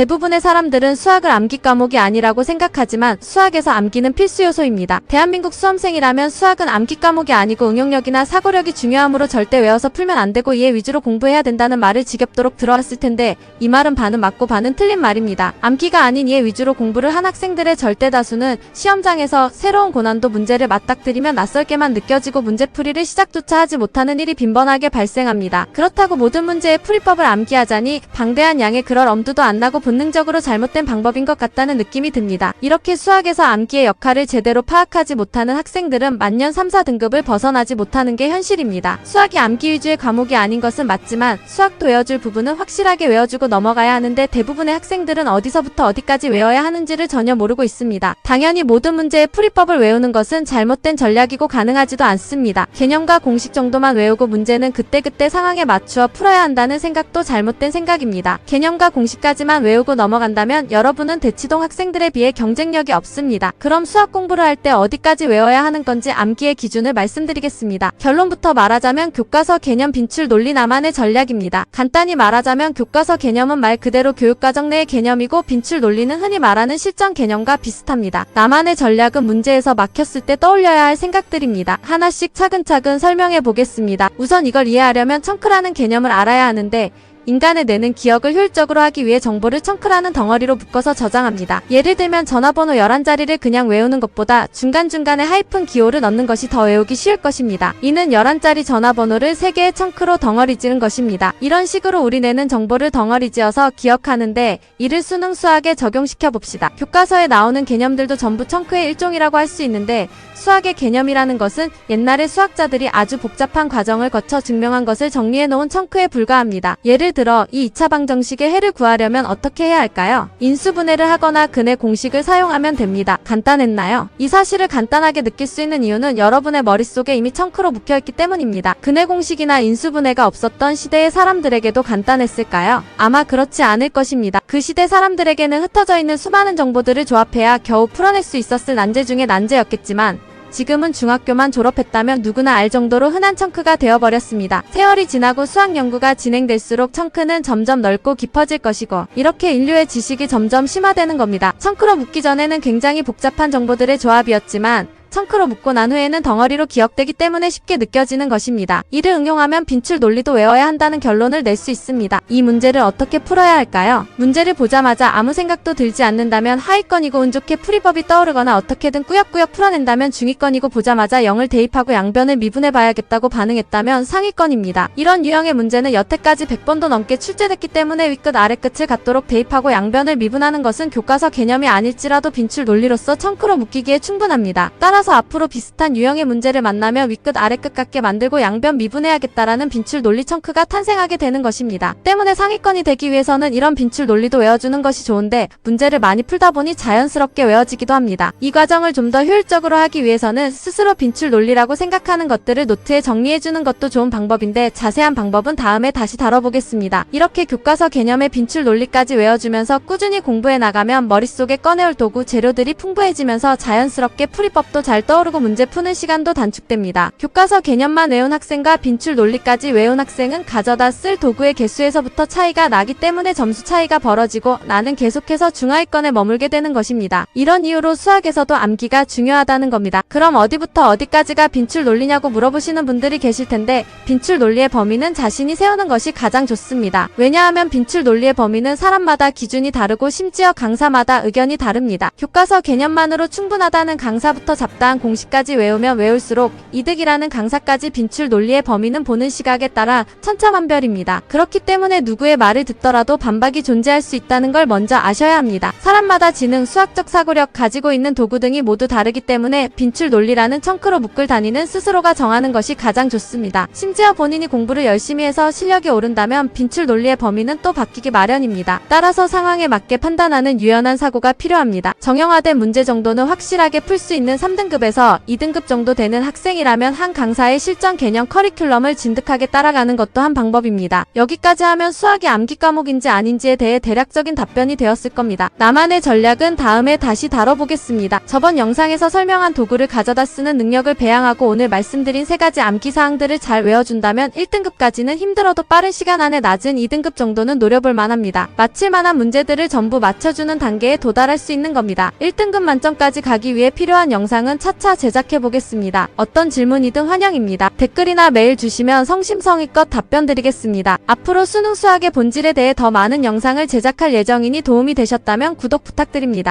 대부분의 사람들은 수학을 암기 과목이 아니라고 생각하지만 수학에서 암기는 필수 요소입니다. 대한민국 수험생이라면 수학은 암기 과목이 아니고 응용력이나 사고력이 중요하므로 절대 외워서 풀면 안 되고 이해 위주로 공부해야 된다는 말을 지겹도록 들어왔을 텐데 이 말은 반은 맞고 반은 틀린 말입니다. 암기가 아닌 이해 위주로 공부를 한 학생들의 절대 다수는 시험장에서 새로운 고난도 문제를 맞닥뜨리면 낯설게만 느껴지고 문제풀이를 시작조차 하지 못하는 일이 빈번하게 발생합니다. 그렇다고 모든 문제의 풀이법을 암기하자니 방대한 양의 그럴 엄두도 안 나고 본능적으로 잘못된 방법인 것 같다는 느낌이 듭니다. 이렇게 수학에서 암기의 역할을 제대로 파악하지 못하는 학생들은 만년 3, 4등급을 벗어나지 못하는 게 현실입니다. 수학이 암기 위주의 과목이 아닌 것은 맞지만 수학도 외워줄 부분은 확실하게 외워주고 넘어가야 하는데 대부분의 학생들은 어디서부터 어디까지 외워야 하는지를 전혀 모르고 있습니다. 당연히 모든 문제의 풀이법을 외우는 것은 잘못된 전략이고 가능하지도 않습니다. 개념과 공식 정도만 외우고 문제는 그때그때 상황에 맞추어 풀어야 한다는 생각도 잘못된 생각입니다. 개념과 공식까지만 외우 고 넘어간다면 여러분은 대치동 학생들에 비해 경쟁력이 없습니다. 그럼 수학 공부를 할 때 어디까지 외워야 하는 건지 암기의 기준을 말씀드리겠습니다. 결론부터 말하자면 교과서 개념 빈출 논리 나만의 전략입니다. 간단히 말하자면 교과서 개념은 말 그대로 교육과정 내의 개념이고 빈출 논리는 흔히 말하는 실전 개념과 비슷합니다. 나만의 전략은 문제에서 막혔을 때 떠올려야 할 생각들입니다. 하나씩 차근차근 설명해 보겠습니다. 우선 이걸 이해하려면 청크라는 개념을 알아야 하는데 인간의 뇌는 기억을 효율적으로 하기 위해 정보를 청크라는 덩어리로 묶어서 저장합니다. 예를 들면 전화번호 11자리를 그냥 외우는 것보다 중간중간에 하이픈 기호를 넣는 것이 더 외우기 쉬울 것입니다. 이는 11자리 전화번호를 3개의 청크로 덩어리 지은 것입니다. 이런 식으로 우리 뇌는 정보를 덩어리 지어서 기억하는데 이를 수능 수학에 적용시켜 봅시다. 교과서에 나오는 개념들도 전부 청크의 일종이라고 할 수 있는데 수학의 개념이라는 것은 옛날의 수학자들이 아주 복잡한 과정을 거쳐 증명한 것을 정리해 놓은 청크에 불과합니다. 예를 들어 이 2차 방정식의 해를 구하려면 어떻게 해야 할까요? 인수분해를 하거나 근의 공식을 사용하면 됩니다. 간단했나요? 이 사실을 간단하게 느낄 수 있는 이유는 여러분의 머릿속에 이미 청크로 묵혀있기 때문입니다. 근의 공식이나 인수분해가 없었던 시대의 사람들에게도 간단했을까요? 아마 그렇지 않을 것입니다. 그 시대 사람들에게는 흩어져 있는 수많은 정보들을 조합해야 겨우 풀어낼 수 있었을 난제 중의 난제였겠지만 지금은 중학교만 졸업했다면 누구나 알 정도로 흔한 청크가 되어버렸습니다. 세월이 지나고 수학 연구가 진행될수록 청크는 점점 넓고 깊어질 것이고 이렇게 인류의 지식이 점점 심화되는 겁니다. 청크로 묶기 전에는 굉장히 복잡한 정보들의 조합이었지만 청크로 묶고 난 후에는 덩어리로 기억되기 때문에 쉽게 느껴지는 것입니다. 이를 응용하면 빈출 논리도 외워야 한다는 결론을 낼 수 있습니다. 이 문제를 어떻게 풀어야 할까요? 문제를 보자마자 아무 생각도 들지 않는다면 하위권이고 운 좋게 풀이법이 떠오르거나 어떻게든 꾸역꾸역 풀어낸다면 중위권이고 보자마자 0을 대입하고 양변을 미분해 봐야겠다고 반응했다면 상위권입니다. 이런 유형의 문제는 여태까지 100번도 넘게 출제됐기 때문에 윗끝 아래끝을 같도록 대입하고 양변을 미분하는 것은 교과서 개념이 아닐지라도 빈출 논리로서 청크로 묶이기에 충분합니다. 따라 서 앞으로 비슷한 유형의 문제를 만나면 윗끝 아래끝 같게 만들고 양변 미분해야겠다라는 빈출 논리 청크가 탄생하게 되는 것입니다. 때문에 상위권이 되기 위해서는 이런 빈출 논리도 외워주는 것이 좋은데 문제를 많이 풀다 보니 자연스럽게 외워지기도 합니다. 이 과정을 좀 더 효율적으로 하기 위해서는 스스로 빈출 논리라고 생각하는 것들을 노트에 정리해주는 것도 좋은 방법인데 자세한 방법은 다음에 다시 다뤄보겠습니다. 이렇게 교과서 개념의 빈출 논리까지 외워주면서 꾸준히 공부해 나가면 머릿속에 꺼내올 도구 재료들이 풍부해지면서 자연스럽게 풀이법도 잘 떠오르고 문제 푸는 시간도 단축됩니다. 교과서 개념만 외운 학생과 빈출 논리까지 외운 학생은 가져다 쓸 도구의 개수에서부터 차이가 나기 때문에 점수 차이가 벌어지고 나는 계속해서 중하위권에 머물게 되는 것입니다. 이런 이유로 수학에서도 암기가 중요하다는 겁니다. 그럼 어디부터 어디까지가 빈출 논리냐고 물어보시는 분들이 계실 텐데 빈출 논리의 범위는 자신이 세우는 것이 가장 좋습니다. 왜냐하면 빈출 논리의 범위는 사람마다 기준이 다르고 심지어 강사마다 의견이 다릅니다. 교과서 개념만으로 충분하다는 강사부터 잡 다한 공식까지 외우면 외울수록 이득이라는 강사까지 빈출 논리의 범위는 보는 시각에 따라 천차만별입니다. 그렇기 때문에 누구의 말을 듣더라도 반박이 존재할 수 있다는 걸 먼저 아셔야 합니다. 사람마다 지능, 수학적 사고력, 가지고 있는 도구 등이 모두 다르기 때문에 빈출 논리라는 청크로 묶을 단위는 스스로가 정하는 것이 가장 좋습니다. 심지어 본인이 공부를 열심히 해서 실력이 오른다면 빈출 논리의 범위는 또 바뀌기 마련입니다. 따라서 상황에 맞게 판단하는 유연한 사고가 필요합니다. 정형화된 문제 정도는 확실하게 풀 수 있는 3등 1등급에서 2등급 정도 되는 학생이라면 한 강사의 실전 개념 커리큘럼을 진득하게 따라가는 것도 한 방법입니다. 여기까지 하면 수학이 암기 과목인지 아닌지에 대해 대략적인 답변이 되었을 겁니다. 나만의 전략은 다음에 다시 다뤄보겠습니다. 저번 영상에서 설명한 도구를 가져다 쓰는 능력을 배양하고 오늘 말씀드린 세 가지 암기 사항들을 잘 외워준다면 1등급까지는 힘들어도 빠른 시간 안에 낮은 2등급 정도는 노려볼 만합니다. 맞힐 만한 문제들을 전부 맞춰주는 단계에 도달할 수 있는 겁니다. 1등급 만점까지 가기 위해 필요한 영상은 차차 제작해 보겠습니다. 어떤 질문이든 환영입니다. 댓글이나 메일 주시면 성심성의껏 답변 드리겠습니다. 앞으로 수능 수학의 본질에 대해 더 많은 영상을 제작할 예정이니 도움이 되셨다면 구독 부탁드립니다.